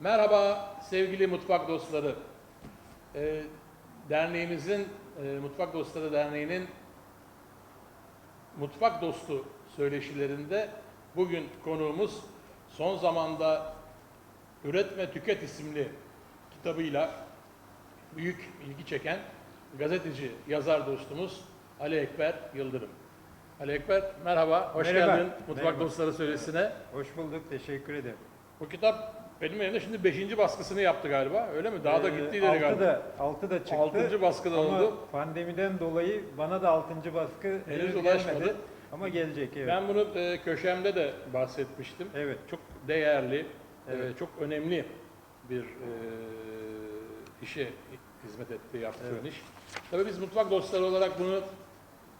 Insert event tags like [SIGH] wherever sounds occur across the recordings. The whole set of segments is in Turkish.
Merhaba sevgili mutfak dostları. Ee, derneğimizin, e, Mutfak Dostları Derneği'nin Mutfak Dostu söyleşilerinde bugün konuğumuz son zamanda Üretme Tüket isimli kitabıyla büyük ilgi çeken gazeteci, yazar dostumuz Ali Ekber Yıldırım. Ali Ekber merhaba, hoş Merhaba. geldin Mutfak Merhaba. Dostları söyleşisine. Hoş bulduk, teşekkür ederim. Bu kitap benim elimde şimdi 5. baskısını yaptı galiba. Öyle mi? Daha da Ee, gitti ileri altı galiba. Da, altı da çıktı. Altıncı baskıda ama oldu. pandemiden dolayı bana da altıncı baskı Henüz ulaşmadı. Ama gelecek evet. Ben bunu e, köşemde de bahsetmiştim. Evet. Çok değerli, Evet. e, çok önemli bir e, işe hizmet etti yaptığın Evet. iş. Tabii biz mutfak dostları olarak bunu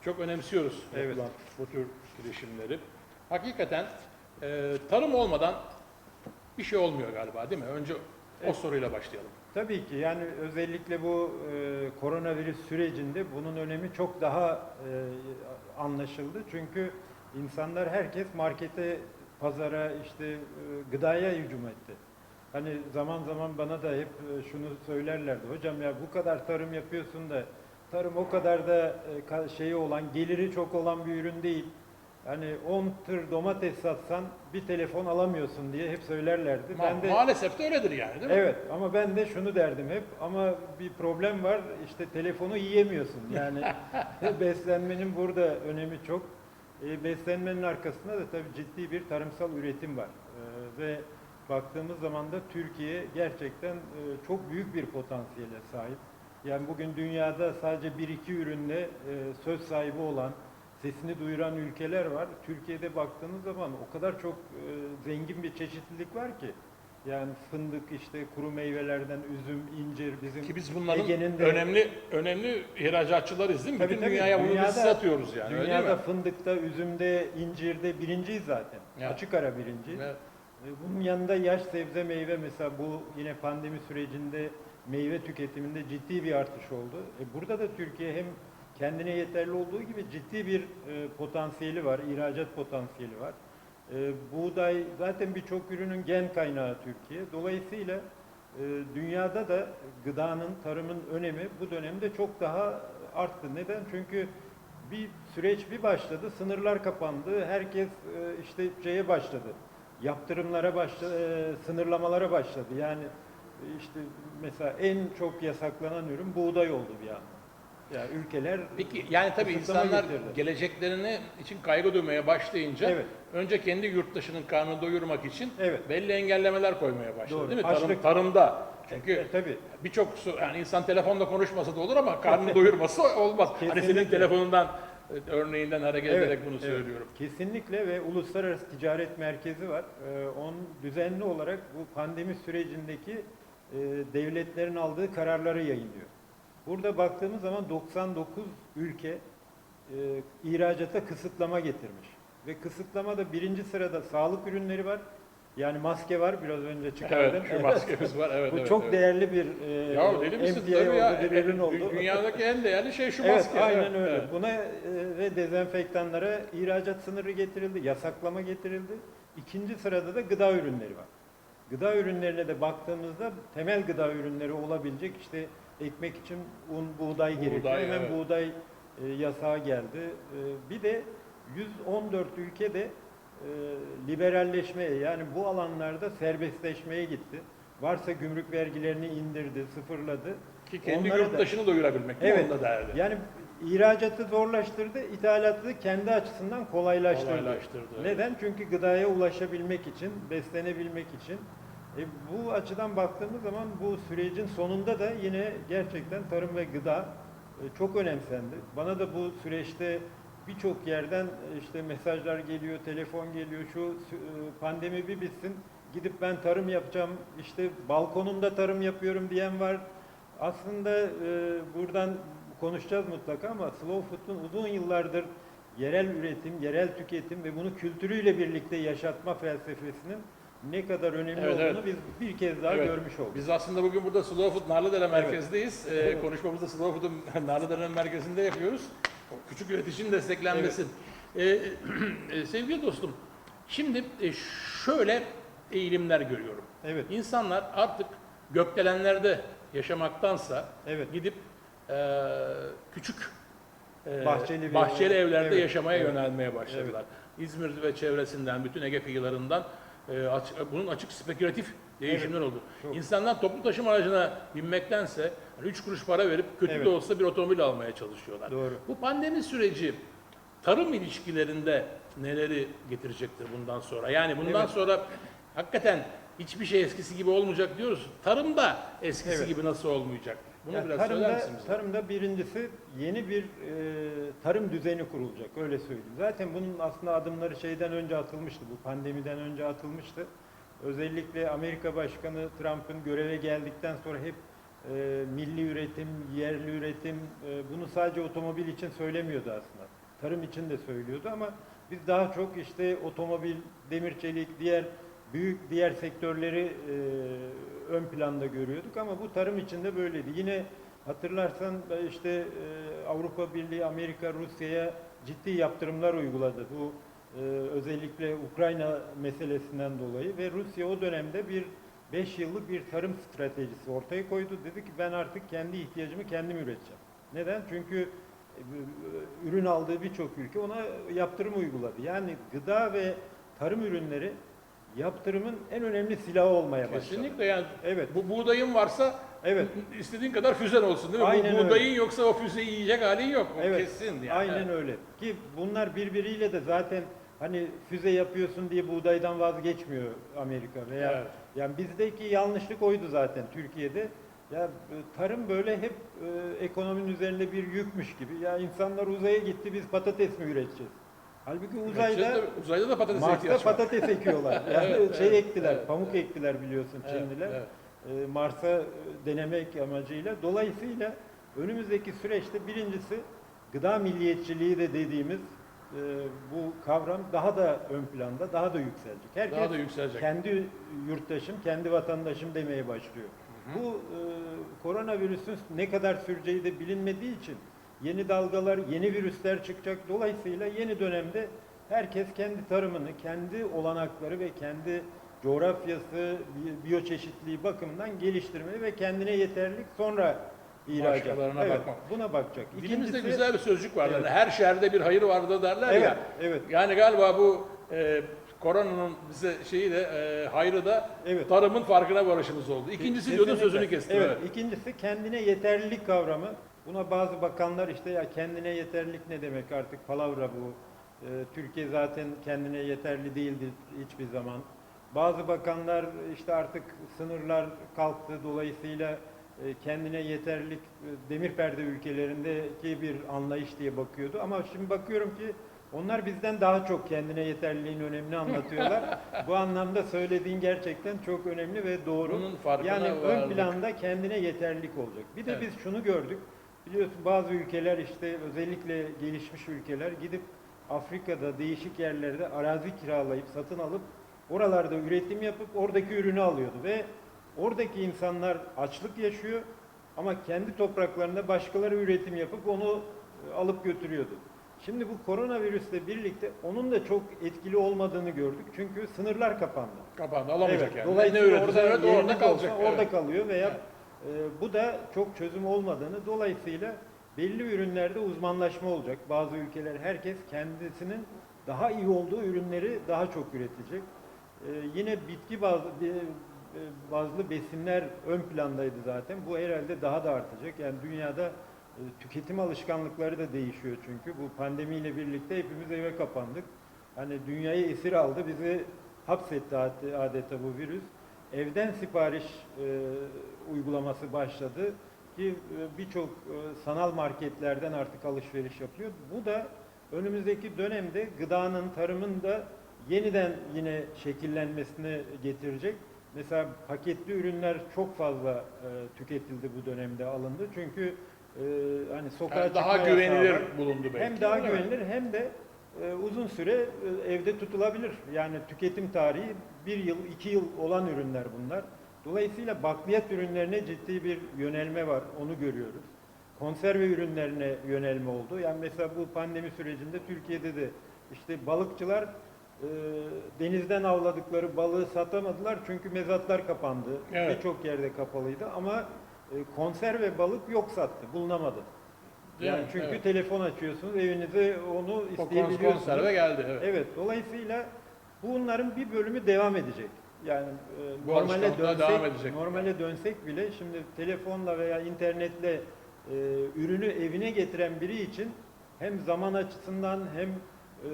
çok önemsiyoruz Evet. bu tür girişimleri. Hakikaten e, tarım olmadan bir şey olmuyor galiba değil mi? Önce o soruyla başlayalım. Tabii ki yani özellikle bu e, koronavirüs sürecinde bunun önemi çok daha e, anlaşıldı. Çünkü insanlar herkes markete, pazara işte e, gıdaya hücum etti. Hani zaman zaman bana da hep e, şunu söylerlerdi. Hocam ya bu kadar tarım yapıyorsun da tarım o kadar da e, ka- şeyi olan, geliri çok olan bir ürün değil. Hani 10 tır domates satsan bir telefon alamıyorsun diye hep söylerlerdi. Ma- ben de Maalesef de öyledir yani değil mi? Evet ama ben de şunu derdim hep ama bir problem var işte telefonu yiyemiyorsun yani [LAUGHS] [LAUGHS] beslenmenin burada önemi çok. E, beslenmenin arkasında da tabii ciddi bir tarımsal üretim var E, ve baktığımız zaman da Türkiye gerçekten e, çok büyük bir potansiyele sahip. Yani bugün dünyada sadece bir iki ürünle e, söz sahibi olan, sesini duyuran ülkeler var. Türkiye'de baktığınız zaman o kadar çok e, zengin bir çeşitlilik var ki. Yani fındık işte kuru meyvelerden üzüm, incir bizim Ki biz bunların Ege'nin de- önemli önemli ihracatçılarız değil mi? Tabii, Bütün tabii. dünyaya bunu biz Dünyada- satıyoruz yani öyle değil dünyada mi? fındıkta, üzümde, incirde birinciyiz zaten. Ya. Açık ara birinci. Evet. E, Bunun yanında yaş sebze meyve mesela bu yine pandemi sürecinde meyve tüketiminde ciddi bir artış oldu. E burada da Türkiye hem kendine yeterli olduğu gibi ciddi bir e, potansiyeli var, ihracat potansiyeli var. E, buğday zaten birçok ürünün gen kaynağı Türkiye. Dolayısıyla e, dünyada da gıdanın, tarımın önemi bu dönemde çok daha arttı. Neden? Çünkü bir süreç bir başladı, sınırlar kapandı, herkes e, işte şeye başladı yaptırımlara başladı, sınırlamalara başladı. Yani e, işte mesela en çok yasaklanan ürün buğday oldu bir anda. Yani ülkeler Peki yani tabii Kısıtlama insanlar getirdi. geleceklerini için kaygı duymaya başlayınca Evet. önce kendi yurttaşının karnını doyurmak için Evet. belli engellemeler koymaya başladı Doğru. değil mi? Tarım, Açlık- tarımda. Çünkü e, tabii birçok su- yani insan telefonda konuşmasa da olur ama karnını doyurması olmaz. Hani senin Kesinlikle. telefonundan e, örneğinden hareket Evet, ederek bunu evet. söylüyorum. Kesinlikle ve uluslararası ticaret merkezi var. Ee, onun düzenli olarak bu pandemi sürecindeki e, devletlerin aldığı kararları yayınlıyor. Burada baktığımız zaman 99 ülke e, ihracata kısıtlama getirmiş. Ve kısıtlamada birinci sırada sağlık ürünleri var. Yani maske var biraz önce çıkardım. Evet, şu maskemiz var. Evet, Bu evet, çok evet. değerli bir e, Ya deli misin? MTA Tabii ya. oldu, bir ürün oldu. dü- Dünyadaki en değerli şey şu Evet, maske. aynen Evet, öyle. evet. Buna e, ve dezenfektanlara ihracat sınırı getirildi, yasaklama getirildi. İkinci sırada da gıda ürünleri var. Gıda ürünlerine de baktığımızda temel gıda ürünleri olabilecek işte ekmek için un, buğday, gerekiyor. Buğday, Hemen evet. buğday e, yasağı geldi. E, bir de 114 ülkede e, liberalleşmeye yani bu alanlarda serbestleşmeye gitti. Varsa gümrük vergilerini indirdi, sıfırladı. Ki kendi Onlara da- yurttaşını doyurabilmek değil mi? Evet. Onda derdi. Yani ihracatı zorlaştırdı, ithalatı kendi açısından kolaylaştırdı. Kolaylaştırdı. Neden? Çünkü gıdaya ulaşabilmek için, beslenebilmek için. E, bu açıdan baktığımız zaman bu sürecin sonunda da yine gerçekten tarım ve gıda e, çok önemsendi. Bana da bu süreçte birçok yerden e, işte mesajlar geliyor, telefon geliyor. Şu e, pandemi bir bitsin, gidip ben tarım yapacağım, işte balkonumda tarım yapıyorum diyen var. Aslında e, buradan konuşacağız mutlaka ama Slow Food'un uzun yıllardır yerel üretim, yerel tüketim ve bunu kültürüyle birlikte yaşatma felsefesinin ne kadar önemli Evet, olduğunu evet. biz bir kez daha Evet. görmüş olduk. Biz aslında bugün burada Slow Food Narlıdere merkezdeyiz. Ee, konuşmamızı da Slow Food'un [LAUGHS] Narlıdere merkezinde yapıyoruz. Küçük üreticinin desteklenmesi. Ee, [CLEARS THROAT] e, sevgili dostum, şimdi e, şöyle eğilimler görüyorum. Evet. İnsanlar artık gökdelenlerde yaşamaktansa Evet. gidip eee, küçük eee, Bahçeli bahçeli evlerde Evet, yaşamaya evet. yönelmeye başladılar. İzmir ve çevresinden, bütün Ege kıyılarından aç- bunun açık spekülatif değişimler oldu. çok. İnsanlar toplu taşıma aracına binmektense 3 kuruş para verip kötü Evet. de olsa bir otomobil almaya çalışıyorlar. Doğru. Bu pandemi süreci tarım ilişkilerinde neleri getirecektir bundan sonra? Yani bundan Evet. sonra hakikaten hiçbir şey eskisi gibi olmayacak diyoruz. Tarım da eskisi Evet. gibi nasıl olmayacak? Bunu Ya biraz tarımda, söyler misin bize? tarımda birincisi yeni bir e, tarım düzeni kurulacak öyle söyleyeyim. Zaten bunun aslında adımları şeyden önce atılmıştı bu pandemiden önce atılmıştı. Özellikle Amerika Başkanı Trump'ın göreve geldikten sonra hep e, milli üretim, yerli üretim e, bunu sadece otomobil için söylemiyordu aslında. Tarım için de söylüyordu ama biz daha çok işte otomobil, demir çelik, diğer büyük diğer sektörleri e, ön planda görüyorduk ama bu tarım için de böyleydi. Yine hatırlarsan e, işte e, Avrupa Birliği, Amerika, Rusya'ya ciddi yaptırımlar uyguladı. Bu e, özellikle Ukrayna meselesinden dolayı ve Rusya o dönemde bir 5 yıllık bir tarım stratejisi ortaya koydu. Dedi ki ben artık kendi ihtiyacımı kendim üreteceğim. Neden? Çünkü e, ürün aldığı birçok ülke ona yaptırım uyguladı. Yani gıda ve tarım ürünleri yaptırımın en önemli silahı olmaya başladı. Kesinlikle yani Evet. bu buğdayın varsa Evet. istediğin kadar füzen olsun değil mi? Aynen bu öyle. buğdayın yoksa o füzeyi yiyecek halin yok. O Evet. kesin yani. Aynen öyle. Ki bunlar birbiriyle de zaten hani füze yapıyorsun diye buğdaydan vazgeçmiyor Amerika veya Evet. yani bizdeki yanlışlık oydu zaten Türkiye'de. Ya e, tarım böyle hep e, ekonominin üzerinde bir yükmüş gibi. Ya insanlar uzaya gitti biz patates mi üreteceğiz? Halbuki uzayda Uzayda, uzayda da patates Mars'ta ihtiyaç var. patates ekiyorlar. [LAUGHS] Yani Evet, şey evet, ektiler, evet, pamuk ektiler biliyorsun Evet, Çinliler. evet. E, Mars'a denemek amacıyla. Dolayısıyla önümüzdeki süreçte birincisi gıda milliyetçiliği de dediğimiz e, bu kavram daha da ön planda, daha da yükselecek. Herkes Daha da yükselecek. kendi yurttaşım, kendi vatandaşım demeye başlıyor. Bu e, koronavirüsün ne kadar süreceği de bilinmediği için yeni dalgalar, yeni virüsler çıkacak. Dolayısıyla yeni dönemde herkes kendi tarımını, kendi olanakları ve kendi coğrafyası, bi- biyoçeşitliği bakımından geliştirmeli ve kendine yeterlik sonra ihracat. Başkalarına evet, bakmak. Buna bakacak. Dilimizde güzel bir sözcük var. Evet. Yani her şerde bir hayır vardır derler Evet, ya. evet. Yani galiba bu e, koronanın bize şeyi de e, hayrı da Evet. tarımın farkına varışımız oldu. İkincisi diyordun Kesinlikle. sözünü kestim. Evet. evet. İkincisi kendine yeterlilik kavramı. Buna bazı bakanlar işte ya kendine yeterlilik ne demek artık palavra bu. Ee, Türkiye zaten kendine yeterli değildi hiçbir zaman. Bazı bakanlar işte artık sınırlar kalktı dolayısıyla e, kendine yeterlilik e, demir perde ülkelerindeki bir anlayış diye bakıyordu. Ama şimdi bakıyorum ki onlar bizden daha çok kendine yeterliliğin önemini anlatıyorlar. [LAUGHS] Bu anlamda söylediğin gerçekten çok önemli ve doğru. Bunun farkına yani ön vardık. planda kendine yeterlilik olacak. Bir de Evet. biz şunu gördük. Biliyorsun bazı ülkeler işte özellikle gelişmiş ülkeler gidip Afrika'da değişik yerlerde arazi kiralayıp satın alıp oralarda üretim yapıp oradaki ürünü alıyordu ve oradaki insanlar açlık yaşıyor ama kendi topraklarında başkaları üretim yapıp onu e, alıp götürüyordu. Şimdi bu koronavirüsle birlikte onun da çok etkili olmadığını gördük. Çünkü sınırlar kapandı. Kapandı alamayacak Evet, yani. Dolayısıyla ne orada, üret, orada kalacak. olsa evet. Orada kalıyor veya e, bu da çok çözüm olmadığını dolayısıyla belli ürünlerde uzmanlaşma olacak. Bazı ülkeler herkes kendisinin daha iyi olduğu ürünleri daha çok üretecek. E, yine bitki bazlı, e, bazlı besinler ön plandaydı zaten. Bu herhalde daha da artacak. Yani dünyada tüketim alışkanlıkları da değişiyor çünkü. Bu pandemiyle birlikte hepimiz eve kapandık. Hani dünyayı esir aldı, bizi hapsetti ad- adeta bu virüs. Evden sipariş e, uygulaması başladı ki e, birçok e, sanal marketlerden artık alışveriş yapıyor. Bu da önümüzdeki dönemde gıdanın, tarımın da yeniden yine şekillenmesini getirecek. Mesela paketli ürünler çok fazla e, tüketildi bu dönemde alındı. Çünkü e, hani sokağa Yani daha güvenilir var. bulundu belki. Hem daha güvenilir hem de e, uzun süre e, evde tutulabilir. Yani tüketim tarihi bir yıl, iki yıl olan ürünler bunlar. Dolayısıyla bakliyat ürünlerine ciddi bir yönelme var, onu görüyoruz. Konserve ürünlerine yönelme oldu. Yani mesela bu pandemi sürecinde Türkiye'de de işte balıkçılar e, denizden avladıkları balığı satamadılar çünkü mezatlar kapandı. Evet. Birçok yerde kapalıydı ama konserve balık yok sattı, bulunamadı. Değil yani mi? çünkü Evet. telefon açıyorsunuz, evinize onu isteyebiliyorsunuz. konserve geldi. Evet. Evet, dolayısıyla bunların bir bölümü devam edecek. Yani e, Bu normale dönsek, devam edecek. normale dönsek bile şimdi telefonla veya internetle e, ürünü evine getiren biri için hem zaman açısından hem e,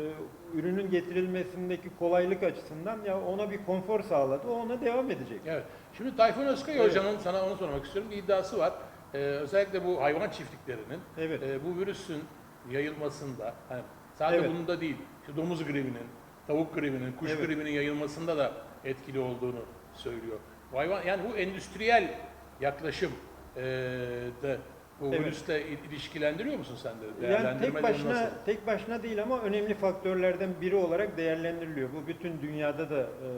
ürünün getirilmesindeki kolaylık açısından ya ona bir konfor sağladı. O ona devam edecek. Evet. Şimdi Tayfun Özkaya Evet. Hoca'nın sana onu sormak istiyorum. Bir iddiası var. Ee, özellikle bu hayvan çiftliklerinin Evet. e, bu virüsün yayılmasında, hani sadece Evet. bunda değil, işte domuz gribinin, tavuk gribinin, kuş Evet. gribinin yayılmasında da etkili olduğunu söylüyor. Bu hayvan, yani bu endüstriyel yaklaşım e, da bu Evet. virüsle il- ilişkilendiriyor musun sen de? Yani tek başına nasıl? tek başına değil ama önemli faktörlerden biri olarak değerlendiriliyor. Bu bütün dünyada da e,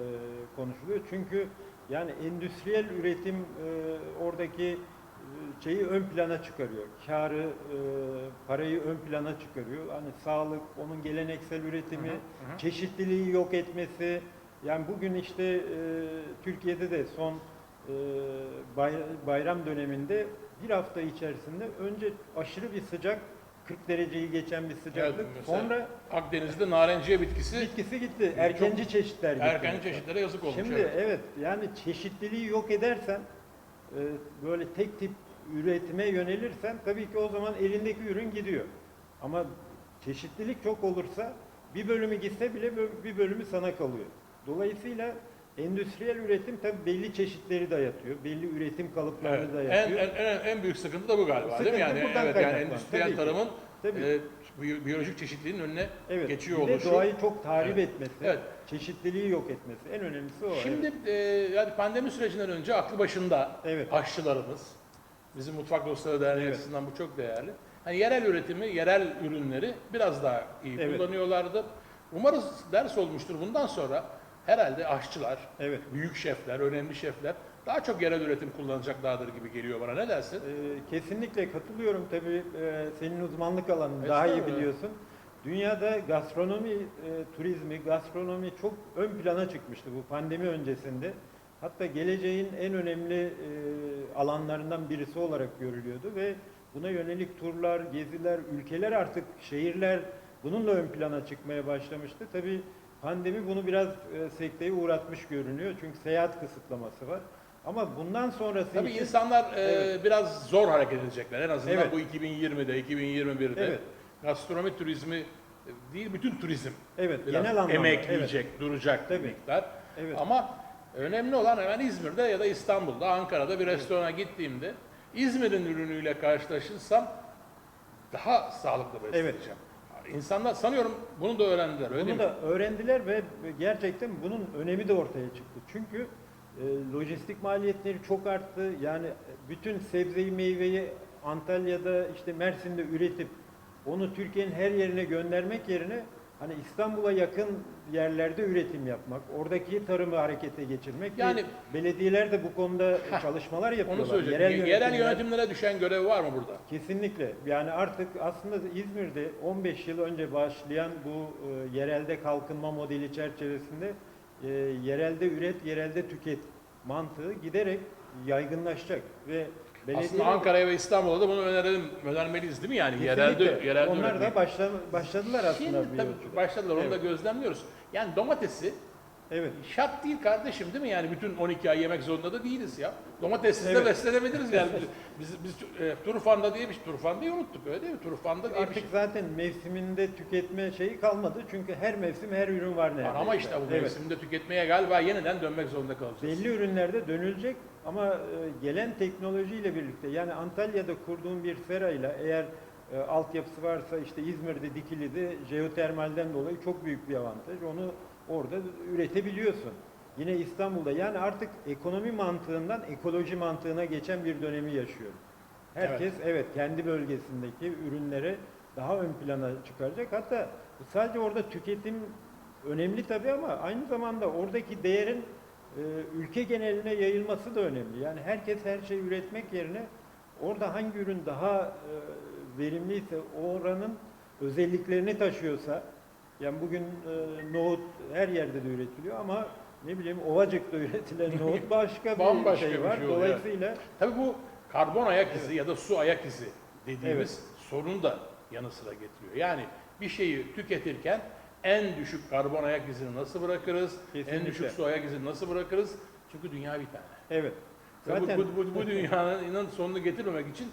konuşuluyor. Çünkü yani endüstriyel üretim e, oradaki e, şeyi ön plana çıkarıyor. Karı, e, parayı ön plana çıkarıyor. Hani sağlık, onun geleneksel üretimi, Hı hı, hı. çeşitliliği yok etmesi. Yani bugün işte e, Türkiye'de de son e, bay- bayram döneminde bir hafta içerisinde önce aşırı bir sıcak 40 dereceyi geçen bir sıcaklık. Evet, sonra Akdeniz'de narenciye bitkisi bitkisi gitti. Erkenci çeşitler gitti. erken çeşitlere yazık olmuş. Şimdi evet. evet. yani çeşitliliği yok edersen e, böyle tek tip üretime yönelirsen tabii ki o zaman elindeki ürün gidiyor. Ama çeşitlilik çok olursa bir bölümü gitse bile bir bölümü sana kalıyor. Dolayısıyla endüstriyel üretim tabii belli çeşitleri dayatıyor. Belli üretim kalıplarını Evet. En, dayatıyor. en, en, en büyük sıkıntı da bu galiba değil mi? Sıkıntı Yani, evet, yani endüstriyel Tabii tarımın Tabii. e, biyo- biyolojik çeşitliliğin önüne evet. geçiyor bir de oluşu. doğayı çok tahrip Evet. etmesi, Evet. çeşitliliği yok etmesi. En önemlisi o. Şimdi e, yani pandemi sürecinden önce aklı başında Evet. aşçılarımız, bizim Mutfak Dostları Derneği Evet. açısından bu çok değerli. Hani yerel üretimi, yerel ürünleri biraz daha iyi Evet. kullanıyorlardı. Umarız ders olmuştur. Bundan sonra herhalde aşçılar, Evet. büyük şefler, önemli şefler daha çok yerel üretim kullanacaklardır gibi geliyor bana. Ne dersin? Ee, kesinlikle katılıyorum tabii e, senin uzmanlık alanın daha iyi biliyorsun. Dünyada gastronomi, e, turizmi, gastronomi çok ön plana çıkmıştı bu pandemi öncesinde. Hatta geleceğin en önemli e, alanlarından birisi olarak görülüyordu ve buna yönelik turlar, geziler, ülkeler artık şehirler bununla ön plana çıkmaya başlamıştı. Tabii pandemi bunu biraz e, sekteye uğratmış görünüyor çünkü seyahat kısıtlaması var. Ama bundan sonrası Tabii için insanlar e, Evet. biraz zor hareket edecekler. En azından Evet. bu 2020'de, 2021'de Evet. gastronomi turizmi e, değil, bütün turizm evet biraz genel anlamda emekleyecek, duracak bir Tabii. miktar. Evet. Ama önemli olan hemen İzmir'de ya da İstanbul'da, Ankara'da bir restorana gittiğimde İzmir'in ürünüyle karşılaşırsam daha sağlıklı besleneceğim. İnsanlar sanıyorum bunu da öğrendiler öyle Bunu değil mi? da öğrendiler ve gerçekten bunun önemi de ortaya çıktı. Çünkü e, lojistik maliyetleri çok arttı. Yani bütün sebzeyi, meyveyi Antalya'da işte Mersin'de üretip onu Türkiye'nin her yerine göndermek yerine hani İstanbul'a yakın yerlerde üretim yapmak, oradaki tarımı harekete geçirmek. Yani- Yani belediyeler de bu konuda çalışmalar yapıyorlar. Onu söyleyeceğim. Yerel, yönetimler- yönetimlere düşen görev var mı burada? Kesinlikle. Yani artık aslında İzmir'de 15 yıl önce başlayan bu e, yerelde kalkınma modeli çerçevesinde e, yerelde üret, yerelde tüket mantığı giderek yaygınlaşacak ve Aslında belediyeler Ankara'ya ve İstanbul'a da bunu önerelim, önermeliyiz değil mi yani? Yerelde, yerelde onlar üretmeyi. da başla, başladılar aslında Şimdi bir tabii ölçüde. başladılar onu da Evet. gözlemliyoruz. Yani domatesi Evet. şart değil kardeşim değil mi? Yani bütün 12 ay yemek zorunda da değiliz ya. Domatessiz de Evet. beslenebiliriz yani. [LAUGHS] Biz, biz, e, turfanda diye bir şey, turfandayı unuttuk öyle değil mi? Turfanda diye bir Artık şey. zaten mevsiminde tüketme şeyi kalmadı. Çünkü her mevsim her ürün var neredeyse. Ama işte bu Evet. mevsimde tüketmeye galiba yeniden dönmek zorunda kalacağız. Belli ürünlerde dönülecek ama e, gelen teknolojiyle birlikte yani Antalya'da kurduğun bir serayla eğer e, altyapısı varsa işte İzmir'de Dikili'de jeotermalden dolayı çok büyük bir avantaj. Onu orada üretebiliyorsun. Yine İstanbul'da yani artık ekonomi mantığından ekoloji mantığına geçen bir dönemi yaşıyoruz. Herkes evet, kendi bölgesindeki ürünleri daha ön plana çıkaracak. Hatta sadece orada tüketim önemli tabii ama aynı zamanda oradaki değerin ülke geneline yayılması da önemli. Yani herkes her şeyi üretmek yerine orada hangi ürün daha e, verimliyse, oranın özelliklerini taşıyorsa Yani bugün e, nohut her yerde de üretiliyor ama ne bileyim Ovacık'ta [LAUGHS] üretilen nohut başka bir Bambaşka şey bir var. şey oluyor. Dolayısıyla Tabii bu karbon ayak izi ya da su ayak izi dediğimiz Evet. sorun da yanı sıra getiriyor. Yani bir şeyi tüketirken en düşük karbon ayak izini nasıl bırakırız? En Kesinlikle. düşük su ayak izini nasıl bırakırız? Çünkü dünya bir tane. evet. Ve Zaten bu, bu, bu, bu dünyanın sonunu getirmemek için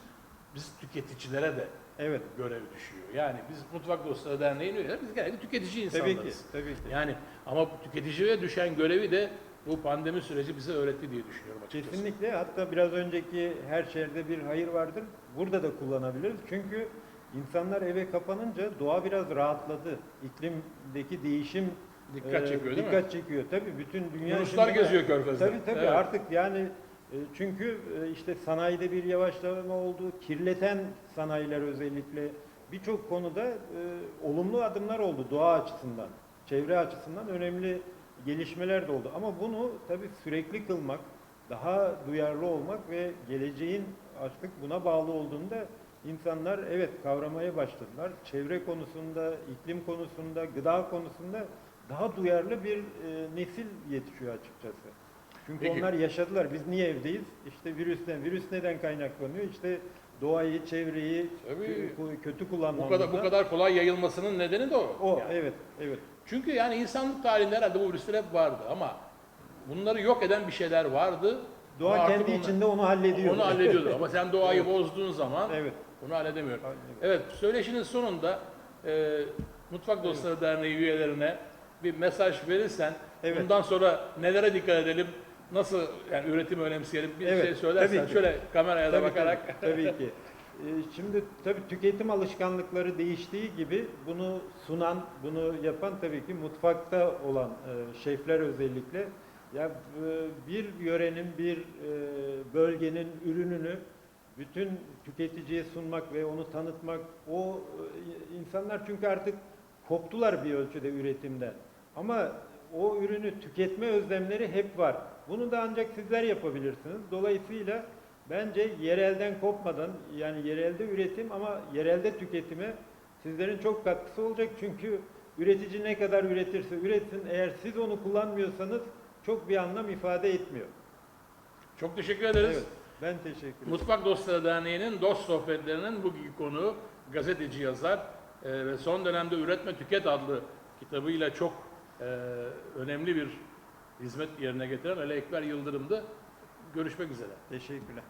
biz tüketicilere de evet. görev düşüyor. Yani biz Mutfak Dostları Derneği'nin üyeleri biz genelde tüketici Tabii insanlarız. ki. Tabii ki. Yani ama tüketiciye düşen görevi de bu pandemi süreci bize öğretti diye düşünüyorum açıkçası. Kesinlikle. Hatta biraz önceki her şerde bir hayır vardır. Burada da kullanabiliriz. Çünkü insanlar eve kapanınca doğa biraz rahatladı. İklimdeki değişim Dikkat e, çekiyor değil mi? dikkat çekiyor. Tabii bütün dünya şimdi- geziyor körfezde. Tabii tabii Evet. artık yani e, çünkü e, işte sanayide bir yavaşlama oldu. Kirleten sanayiler özellikle birçok konuda e, olumlu adımlar oldu doğa açısından, çevre açısından önemli gelişmeler de oldu. Ama bunu tabii sürekli kılmak, daha duyarlı olmak ve geleceğin artık buna bağlı olduğunda insanlar evet kavramaya başladılar. Çevre konusunda, iklim konusunda, gıda konusunda daha duyarlı bir e, nesil yetişiyor açıkçası. Çünkü Peki. onlar yaşadılar. Biz niye evdeyiz? İşte virüsten. Virüs neden kaynaklanıyor? İşte doğayı, çevreyi Tabii. kö- kötü Bu kullanmamızdan. kadar bu kadar kolay yayılmasının nedeni de o. O Yani. evet, evet. Çünkü yani insanlık tarihinde herhalde bu virüsler hep vardı ama bunları yok eden bir şeyler vardı. Doğa kendi onlar- içinde onu hallediyor. Onu hallediyordu ama sen doğayı [LAUGHS] Evet. bozduğun zaman Evet. Bunu halledemiyor. Evet. Evet, söyleşinin sonunda e, Mutfak Dostları Derneği üyelerine bir mesaj verirsen Evet. bundan sonra nelere dikkat edelim, nasıl yani üretimi önemseyelim bir Evet, şey söylersen tabii ki. şöyle kameraya da Tabii, bakarak. Tabii, tabii ki. Ee, [LAUGHS] Şimdi tabii tüketim alışkanlıkları değiştiği gibi bunu sunan, bunu yapan tabii ki mutfakta olan e, şefler özellikle. Ya e, bir yörenin, bir e, bölgenin ürününü bütün tüketiciye sunmak ve onu tanıtmak, o e, insanlar çünkü artık koptular bir ölçüde üretimden. Ama o ürünü tüketme özlemleri hep var. Bunu da ancak sizler yapabilirsiniz. Dolayısıyla bence yerelden kopmadan yani yerelde üretim ama yerelde tüketime sizlerin çok katkısı olacak. Çünkü üretici ne kadar üretirse üretsin eğer siz onu kullanmıyorsanız çok bir anlam ifade etmiyor. Çok teşekkür ederiz. Evet, ben teşekkür ederim. Mutfak Dostları Derneği'nin Dost Sohbetlerinin bugünkü konuğu gazeteci yazar e, ve son dönemde Üretme Tüket adlı kitabıyla çok e, önemli bir hizmet yerine getiren Ali Ekber Yıldırım'dı. Görüşmek üzere. Teşekkürler.